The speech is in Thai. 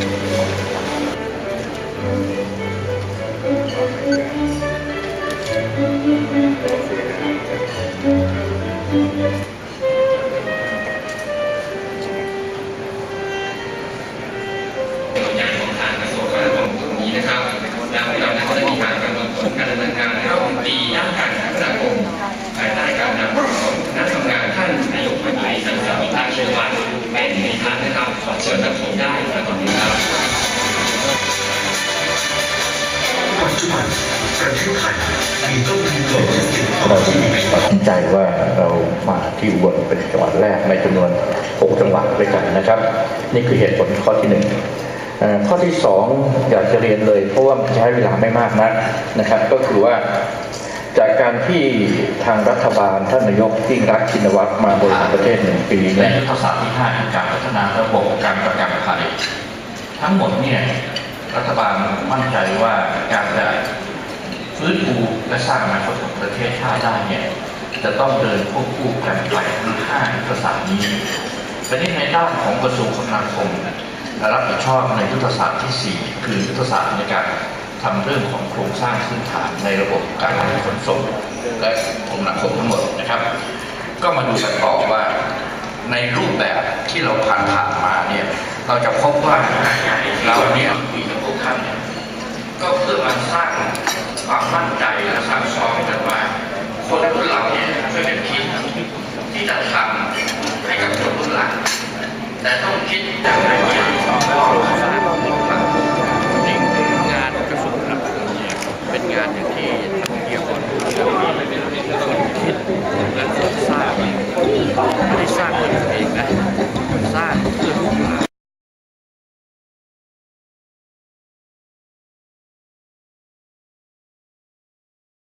อ ได้และตอนนี้ครับปัจจุบันประเทศไทยมีต้นทุนโลจิสติกส์ต่อเราที่ตัดสินใจว่าเรามาที่อุบลเป็นจังหวัดแรกในจำนวน 6 จังหวัดด้วยกันนะครับ นี่คือเหตุผลข้อที่หนึ่งเอ่อข้อที่สองอยากจะเรียนเลย เพราะว่ามันใช้เวลาไม่มากนักนะครับ ก็คือว่าจากการที่ทางรัฐบาลท่านนายกยิ่งรักษณ์ชินวัตรมาบริหารประเทศหนึ่งปีในเนี่ยยุทธศาสตร์ที่5คือการพัฒนาระบบการประกันภัย ทั้งหมดเนี่ยรัฐบาลมั่นใจว่าการจะฟื้นฟูและสร้างอนาคตของประเทศชาติได้เนี่ยจะต้องเดินควบคู่กันไปทั้ง5ยุทธศาสตร์นี้ประเด็นในด้านของกระทรวงคมนาคมรับผิดชอบในยุทธศาสตร์ที่ 4 คือยุทธศาสตร์ในการทำเรื่องของโครงสร้างพื้นฐานในระบบการขนส่งและคมนาคมทั้งหมดนะครับ ก็มาดูกันต่อว่าในรูปแบบที่เราผ่านผ่านมาเนี่ย เราจะพบว่าเราเนี่ยมีกับพวกท่านก็เพื่อมาสร้างความมั่นใจและสร้างซ้อมให้กันว่าคนรุ่นเราเนี่ยช่วยกันคิดที่จะทำให้กับคนรุ่นหลังแต่ต้องคิดอย่างไรเนี่ยก็สร้างความจริงๆงานกระทรวงคมนาคมเนี่ยเป็นงานอย่างที่